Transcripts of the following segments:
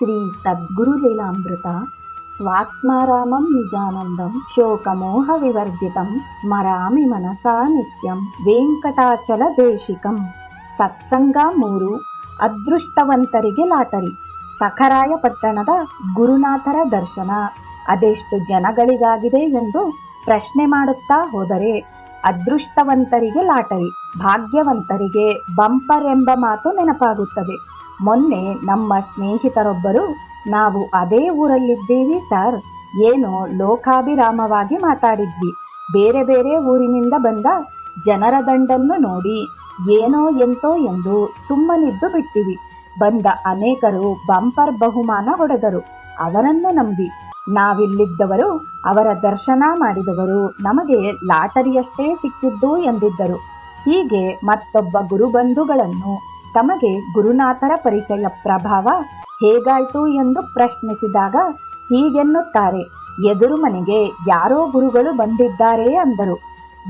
ಶ್ರೀ ಸದ್ಗುರು ಲೀಲಾಮೃತ, ಸ್ವಾತ್ಮಾರಾಮಂ ನಿಜಾನಂದಂ, ಶೋಕಮೋಹ ವಿವರ್ಜಿತಂ, ಸ್ಮರಾಮಿ ಮನಸಾ ನಿತ್ಯಂ, ವೆಂಕಟಾಚಲ ದೇಶಿಕಂ. ಸತ್ಸಂಗ ಮೂರು, ಅದೃಷ್ಟವಂತರಿಗೆ ಲಾಟರಿ ಸಖರಾಯ ಪಟ್ಟಣದ ಗುರುನಾಥರ ದರ್ಶನ. ಅದೆಷ್ಟು ಜನಗಳಿಗಾಗಿದೆ ಎಂದು ಪ್ರಶ್ನೆ ಮಾಡುತ್ತಾ ಹೋದರೆ, ಅದೃಷ್ಟವಂತರಿಗೆ ಲಾಟರಿ, ಭಾಗ್ಯವಂತರಿಗೆ ಬಂಪರ್ ಎಂಬ ಮಾತು ನೆನಪಾಗುತ್ತದೆ. ಮೊನ್ನೆ ನಮ್ಮ ಸ್ನೇಹಿತರೊಬ್ಬರು, ನಾವು ಅದೇ ಊರಲ್ಲಿದ್ದೀವಿ ಸರ್. ಏನೋ ಲೋಕಾಭಿರಾಮವಾಗಿ ಮಾತಾಡಿದ್ವಿ. ಬೇರೆ ಬೇರೆ ಊರಿನಿಂದ ಬಂದ ಜನರ ದಂಡನ್ನು ನೋಡಿ, ಏನೋ ಎಂತೋ ಎಂದು ಸುಮ್ಮನಿದ್ದು ಬಿಟ್ಟಿವಿ. ಬಂದ ಅನೇಕರು ಬಂಪರ್ ಬಹುಮಾನ ಹೊಡೆದರು. ಅವರನ್ನು ನಂಬಿ. ನಾವಿಲ್ಲಿದ್ದವರು ಅವರ ದರ್ಶನ ಮಾಡಿದವರು ನಮಗೆ ಲಾಟರಿಯಷ್ಟೇ ಸಿಕ್ಕಿದ್ದು ಎಂದಿದ್ದರು. ಹೀಗೆ ಮತ್ತೊಬ್ಬ ಗುರುಬಂಧುಗಳನ್ನು ತಮಗೆ ಗುರುನಾಥರ ಪರಿಚಯ ಪ್ರಭಾವ ಹೇಗಾಯಿತು ಎಂದು ಪ್ರಶ್ನಿಸಿದಾಗ ಹೀಗೆನ್ನುತ್ತಾರೆ, ಎದುರು ಮನೆಗೆ ಯಾರೋ ಗುರುಗಳು ಬಂದಿದ್ದಾರೆ ಅಂದರು.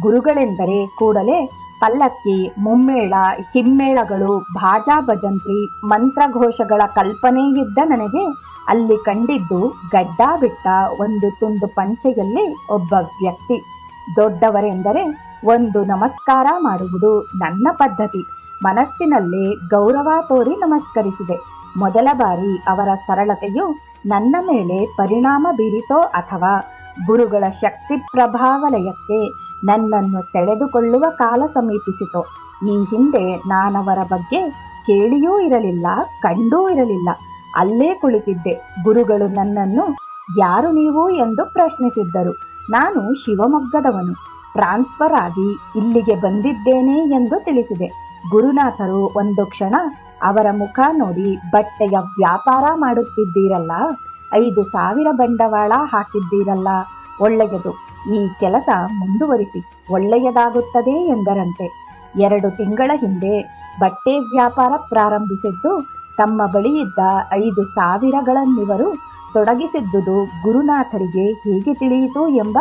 ಗುರುಗಳೆಂದರೆ ಕೂಡಲೇ ಪಲ್ಲಕ್ಕಿ, ಮುಮ್ಮೇಳ, ಹಿಮ್ಮೇಳಗಳು, ಭಾಜಾ ಭಜಂತ್ರಿ, ಮಂತ್ರಘೋಷಗಳ ಕಲ್ಪನೆಯಿದ್ದ ನನಗೆ ಅಲ್ಲಿ ಕಂಡಿದ್ದು ಗಡ್ಡ ಬಿಟ್ಟ ಒಂದು ತುಂಡು ಪಂಚೆಯಲ್ಲಿ ಒಬ್ಬ ವ್ಯಕ್ತಿ. ದೊಡ್ಡವರೆಂದರೆ ಒಂದು ನಮಸ್ಕಾರ ಮಾಡುವುದು ನನ್ನ ಪದ್ಧತಿ. ಮನಸ್ಸಿನಲ್ಲೇ ಗೌರವ ತೋರಿ ನಮಸ್ಕರಿಸಿದೆ. ಮೊದಲ ಬಾರಿ ಅವರ ಸರಳತೆಯು ನನ್ನ ಮೇಲೆ ಪರಿಣಾಮ ಬೀರಿತೋ ಅಥವಾ ಗುರುಗಳ ಶಕ್ತಿ ಪ್ರಭಾವಲಯಕ್ಕೆ ನನ್ನನ್ನು ಸೆಳೆದುಕೊಳ್ಳುವ ಕಾಲ ಸಮೀಪಿಸಿತೋ? ಈ ಹಿಂದೆ ನಾನವರ ಬಗ್ಗೆ ಕೇಳಿಯೂ ಇರಲಿಲ್ಲ, ಕಂಡೂ ಇರಲಿಲ್ಲ. ಅಲ್ಲೇ ಕುಳಿತಿದ್ದೆ. ಗುರುಗಳು ನನ್ನನ್ನು ಯಾರು ನೀವು ಎಂದು ಪ್ರಶ್ನಿಸಿದ್ದರು. ನಾನು ಶಿವಮೊಗ್ಗದವನು. ಟ್ರಾನ್ಸ್ಫರ್ ಆಗಿ ಇಲ್ಲಿಗೆ ಬಂದಿದ್ದೇನೆ ಎಂದು ತಿಳಿಸಿದೆ. ಗುರುನಾಥರು ಒಂದು ಕ್ಷಣ ಅವರ ಮುಖ ನೋಡಿ ಬಟ್ಟೆಯ ವ್ಯಾಪಾರ ಮಾಡುತ್ತಿದ್ದೀರಲ್ಲ, ಐದು ಸಾವಿರ ಬಂಡವಾಳ ಹಾಕಿದ್ದೀರಲ್ಲ, ಒಳ್ಳೆಯದು, ಈ ಕೆಲಸ ಮುಂದುವರಿಸಿ, ಒಳ್ಳೆಯದಾಗುತ್ತದೆ ಎಂದರಂತೆ. ಎರಡು ತಿಂಗಳ ಹಿಂದೆ ಬಟ್ಟೆ ವ್ಯಾಪಾರ ಪ್ರಾರಂಭಿಸಿದ್ದು, ತಮ್ಮ ಬಳಿ ಇದ್ದ ಐದು ಸಾವಿರಗಳನ್ನಿವರು ತೊಡಗಿಸಿದ್ದುದು ಗುರುನಾಥರಿಗೆ ಹೇಗೆ ತಿಳಿಯಿತು ಎಂಬ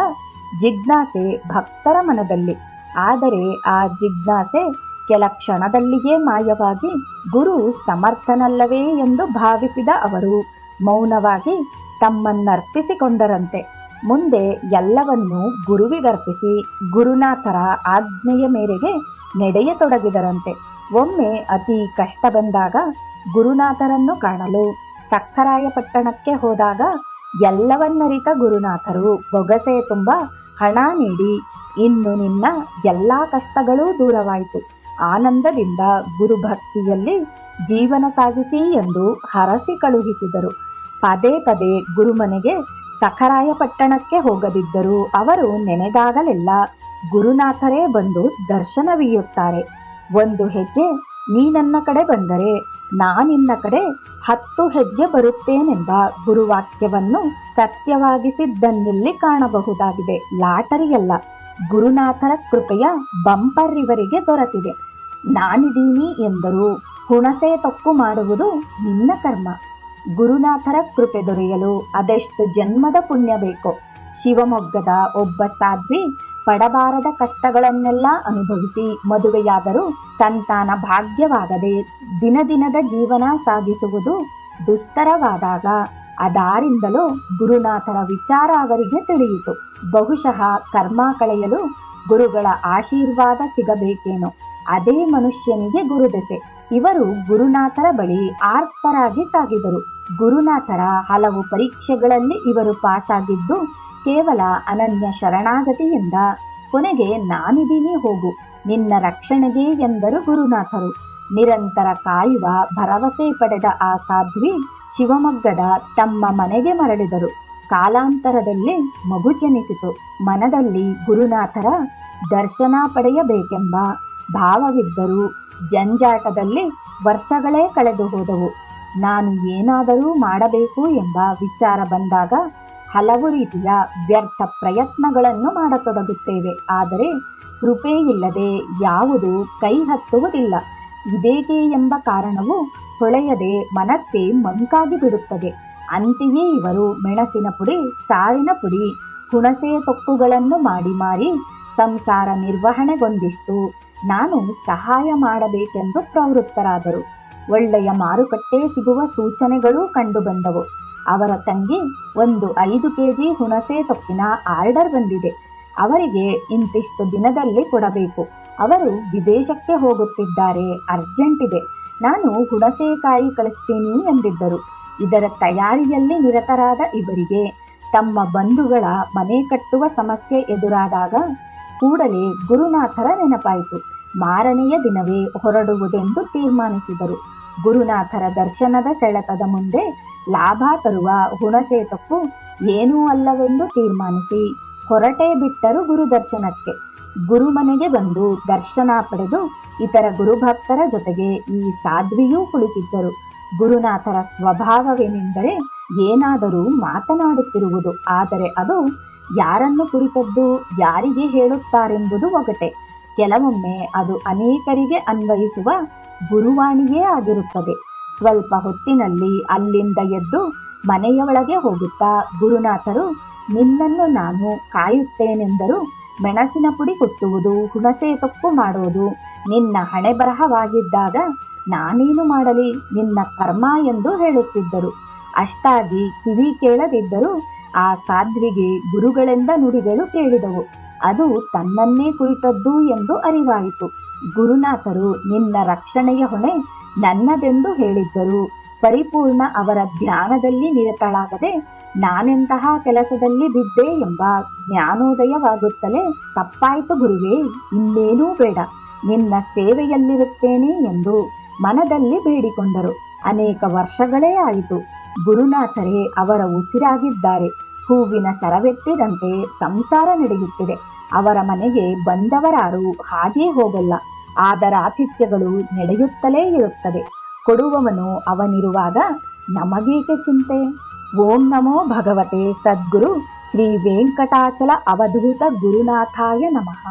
ಜಿಜ್ಞಾಸೆ ಭಕ್ತರ ಮನದಲ್ಲಿ. ಆದರೆ ಆ ಜಿಜ್ಞಾಸೆ ಕೆಲ ಕ್ಷಣದಲ್ಲಿಯೇ ಮಾಯವಾಗಿ ಗುರು ಸಮರ್ಥನಲ್ಲವೇ ಎಂದು ಭಾವಿಸಿದ ಅವರು. ಮೌನವಾಗಿ ತಮ್ಮನ್ನರ್ಪಿಸಿಕೊಂಡರಂತೆ. ಮುಂದೆ ಎಲ್ಲವನ್ನೂ ಗುರುವಿಗರ್ಪಿಸಿ, ಗುರುನಾಥರ ಆಜ್ಞೆಯ ಮೇರೆಗೆ ನಡೆಯತೊಡಗಿದರಂತೆ. ಒಮ್ಮೆ ಅತಿ ಕಷ್ಟ ಬಂದಾಗ ಗುರುನಾಥರನ್ನು ಕಾಣಲು ಸಕ್ಕರಾಯಪಟ್ಟಣಕ್ಕೆ ಹೋದಾಗ ಎಲ್ಲವನ್ನರಿತ ಗುರುನಾಥರು ಬೊಗಸೆ ತುಂಬ ಹಣ ನೀಡಿ, ಇನ್ನು ನಿನ್ನ ಎಲ್ಲ ಕಷ್ಟಗಳೂ ದೂರವಾಯಿತು. ಆನಂದದಿಂದ ಗುರುಭಕ್ತಿಯಲ್ಲಿ ಜೀವನ ಸಾಗಿಸಿ ಎಂದು ಹರಸಿ ಕಳುಹಿಸಿದರು. ಪದೇ ಪದೇ ಗುರುಮನೆಗೆ ಸಖರಾಯಪಟ್ಟಣಕ್ಕೆ ಹೋಗದಿದ್ದರೂ ಅವರು ನೆನೆದಾಗಲೆಲ್ಲ ಗುರುನಾಥರೇ ಬಂದು ದರ್ಶನವೀಯುತ್ತಾರೆ. ಒಂದು ಹೆಜ್ಜೆ ನೀ ನನ್ನ ಕಡೆ ಬಂದರೆ ನಾನಿನ್ನ ಕಡೆ ಹತ್ತು ಹೆಜ್ಜೆ ಬರುತ್ತೇನೆಂಬ ಗುರುವಾಕ್ಯವನ್ನು ಸತ್ಯವಾಗಿಸಿದ್ದನ್ನಿಲ್ಲಿ ಕಾಣಬಹುದಾಗಿದೆ. ಲಾಟರಿಯಲ್ಲ, ಗುರುನಾಥರ ಕೃಪೆಯ ಬಂಪರ್ ಇವರಿಗೆ ದೊರೆತಿದೆ ನಾನಿದೀನಿ ಎಂದರು. ಹುಣಸೆ ತೊಕ್ಕು ಮಾಡುವುದು ನಿನ್ನ ಕರ್ಮ. ಗುರುನಾಥರ ಕೃಪೆ ದೊರೆಯಲು ಅದೆಷ್ಟು ಜನ್ಮದ ಪುಣ್ಯ ಬೇಕೋ. ಶಿವಮೊಗ್ಗದ ಒಬ್ಬ ಸಾಧ್ವಿ ಪಡಬಾರದ ಕಷ್ಟಗಳನ್ನೆಲ್ಲ ಅನುಭವಿಸಿ ಮದುವೆಯಾದರೂ ಸಂತಾನ ಭಾಗ್ಯವಾಗದೆ ದಿನ ದಿನದ ಜೀವನ ಸಾಗಿಸುವುದು ದುಸ್ತರವಾದಾಗ ಅದಾರಿಂದಲೂ ಗುರುನಾಥರ ವಿಚಾರ ಅವರಿಗೆ ತಿಳಿಯಿತು. ಬಹುಶಃ ಕರ್ಮ ಕಳೆಯಲು ಗುರುಗಳ ಆಶೀರ್ವಾದ ಸಿಗಬೇಕೇನೋ. ಅದೇ ಮನುಷ್ಯನಿಗೆ ಗುರುದೆಸೆ. ಇವರು ಗುರುನಾಥರ ಬಳಿ ಆರ್ತರಾಗಿ ಸಾಗಿದರು. ಗುರುನಾಥರ ಹಲವು ಪರೀಕ್ಷೆಗಳಲ್ಲಿ ಇವರು ಪಾಸಾಗಿದ್ದು, ಕೇವಲ ಅನನ್ಯ ಶರಣಾಗತಿಯಿಂದ ಕೊನೆಗೆ ನಾನಿದ್ದೀನಿ ಹೋಗು. ನಿನ್ನ ರಕ್ಷಣೆಗೆ ಎಂದರು ಗುರುನಾಥರು. ನಿರಂತರ ಕಾಯುವ ಭರವಸೆ ಪಡೆದ ಆ ಸಾಧ್ವಿ ಶಿವಮೊಗ್ಗದ ತಮ್ಮ ಮನೆಗೆ ಮರಳಿದರು. ಕಾಲಾಂತರದಲ್ಲಿ ಮಗು ಜನಿಸಿತು. ಮನದಲ್ಲಿ ಗುರುನಾಥರ ದರ್ಶನ ಪಡೆಯಬೇಕೆಂಬ ಭಾವವಿದ್ದರೂ ಜಂಜಾಟದಲ್ಲಿ ವರ್ಷಗಳೇ ಕಳೆದು ಹೋದವು. ನಾನು ಏನಾದರೂ ಮಾಡಬೇಕು ಎಂಬ ವಿಚಾರ ಬಂದಾಗ ಹಲವು ರೀತಿಯ ವ್ಯರ್ಥ ಪ್ರಯತ್ನಗಳನ್ನು ಮಾಡತೊಡಗುತ್ತೇವೆ. ಆದರೆ ಕೃಪೆ ಇಲ್ಲದೆ ಯಾವುದು ಕೈ ಹತ್ತುವುದಿಲ್ಲ. ಇದೇಕೆ ಎಂಬ ಕಾರಣವು ಹೊಳೆಯದೆ ಮನಸ್ಸೇ ಮಂಕಾಗಿ ಬಿಡುತ್ತದೆ. ಅಂತೆಯೇ ಇವರು ಮೆಣಸಿನ ಪುಡಿ, ಸಾರಿನ ಪುಡಿ, ಹುಣಸೆ ತೊಕ್ಕುಗಳನ್ನು ಮಾಡಿ ಮಾರಿ ಸಂಸಾರ ನಿರ್ವಹಣೆಗೊಂದಿಷ್ಟು ನಾನು ಸಹಾಯ ಮಾಡಬೇಕೆಂದು ಪ್ರವೃತ್ತರಾದರು. ಒಳ್ಳೆಯ ಮಾರುಕಟ್ಟೆ ಸಿಗುವ ಸೂಚನೆಗಳೂ ಕಂಡುಬಂದವು. ಅವರ ತಂಗಿ ಒಂದು ಐದು ಕೆಜಿ ಹುಣಸೆ ತೊಪ್ಪಿನ ಆರ್ಡರ್ ಬಂದಿದೆ. ಅವರಿಗೆ ಇಂತಿಷ್ಟು ದಿನದಲ್ಲಿ ಕೊಡಬೇಕು. ಅವರು ವಿದೇಶಕ್ಕೆ ಹೋಗುತ್ತಿದ್ದಾರೆ. ಅರ್ಜೆಂಟ್ ಇದೆ. ನಾನು ಹುಣಸೆಕಾಯಿ ಕಳಿಸ್ತೀನಿ ಎಂದಿದ್ದರು. ಇದರ ತಯಾರಿಯಲ್ಲಿ ನಿರತರಾದ ಇವರಿಗೆ ತಮ್ಮ ಬಂಧುಗಳ ಮನೆ ಕಟ್ಟುವ ಸಮಸ್ಯೆ ಎದುರಾದಾಗ ಕೂಡಲೇ ಗುರುನಾಥರ ನೆನಪಾಯಿತು. ಮಾರನೆಯ ದಿನವೇ ಹೊರಡುವುದೆಂದು ತೀರ್ಮಾನಿಸಿದರು. ಗುರುನಾಥರ ದರ್ಶನದ ಸೆಳೆತದ ಮುಂದೆ ಲಾಭ ತರುವ ಹುಣಸೆ ಏನೂ ಅಲ್ಲವೆಂದು ತೀರ್ಮಾನಿಸಿ ಹೊರಟೇ ಬಿಟ್ಟರು ಗುರುದರ್ಶನಕ್ಕೆ. ಗುರುಮನೆಗೆ ಬಂದು ದರ್ಶನ ಪಡೆದು ಇತರ ಗುರುಭಕ್ತರ ಜೊತೆಗೆ ಈ ಸಾಧ್ವಿಯೂ ಕುಳಿತಿದ್ದರು. ಗುರುನಾಥರ ಸ್ವಭಾವವೇನೆಂದರೆ ಏನಾದರೂ ಮಾತನಾಡುತ್ತಿರುವುದು, ಆದರೆ ಅದು ಯಾರನ್ನು ಕುರಿತದ್ದು, ಯಾರಿಗೆ ಹೇಳುತ್ತಾರೆಂಬುದು ಒಗಟೆ. ಕೆಲವೊಮ್ಮೆ ಅದು ಅನೇಕರಿಗೆ ಅನ್ವಯಿಸುವ ಗುರುವಾಣಿಯೇ ಆಗಿರುತ್ತದೆ. ಸ್ವಲ್ಪ ಹೊತ್ತಿನಲ್ಲಿ ಅಲ್ಲಿಂದ ಎದ್ದು ಮನೆಯೊಳಗೆ ಹೋಗುತ್ತಾ ಗುರುನಾಥರು, ನಿನ್ನನ್ನು ನಾನು ಕಾಯುತ್ತೇನೆಂದರು ಮೆಣಸಿನ ಪುಡಿ ಕುಟ್ಟುವುದು, ಹುಣಸೆ ತೊಪ್ಪು ಮಾಡುವುದು, ನಿನ್ನ ಹಣೆ ಬರಹವಾಗಿದ್ದಾಗ ನಾನೇನು ಮಾಡಲಿ, ನಿನ್ನ ಕರ್ಮ ಎಂದು ಹೇಳುತ್ತಿದ್ದರು. ಅಷ್ಟಾಗಿ ಕಿವಿ ಕೇಳದಿದ್ದರೂ ಆ ಸಾಧ್ವಿಗೆ ಗುರುಗಳೆಂದ ನುಡಿಗಳು ಕೇಳಿದವು. ಅದು ತನ್ನನ್ನೇ ಕುರಿತದ್ದು ಎಂದು ಅರಿವಾಯಿತು. ಗುರುನಾಥರು, ನಿನ್ನ ರಕ್ಷಣೆಯ ಹೊಣೆ ನನ್ನದೆಂದು ಹೇಳಿದ್ದರು. ಪರಿಪೂರ್ಣ ಅವರ ಧ್ಯಾನದಲ್ಲಿ ನಿರತಳಾಗದೆ ನಾನೆಂತಹ ಕೆಲಸದಲ್ಲಿ ಬಿದ್ದೆ ಎಂಬ ಜ್ಞಾನೋದಯವಾಗುತ್ತಲೇ ತಪ್ಪಾಯಿತು ಗುರುವೇ, ಇನ್ನೇನೂ ಬೇಡ. ನಿನ್ನ ಸೇವೆಯಲ್ಲಿರುತ್ತೇನೆ ಎಂದು ಮನದಲ್ಲಿ ಬೇಡಿಕೊಂಡರು. ಅನೇಕ ವರ್ಷಗಳೇ ಆಯಿತು. ಗುರುನಾಥರೇ ಅವರ ಉಸಿರಾಗಿದ್ದಾರೆ. ಹೂವಿನ ಸರವೆತ್ತಿದಂತೆ ಸಂಸಾರ ನಡೆಯುತ್ತಿದೆ. ಅವರ ಮನೆಗೆ ಬಂದವರಾರು ಹಾಗೇ ಹೋಗಲ್ಲ. ಆದರ ಆತಿಥ್ಯಗಳು ನಡೆಯುತ್ತಲೇ ಇರುತ್ತದೆ ಕೊಡುವವನು ಅವನಿರುವಾಗ ನಮಗೇಕೆ ಚಿಂತೆ? ಓಂ ನಮೋ ಭಗವತೆ ಸದ್ಗುರು ಶ್ರೀ ವೆಂಕಟಾಚಲ ಅವಧೂತ ಗುರುನಾಥಾಯ ನಮಃ.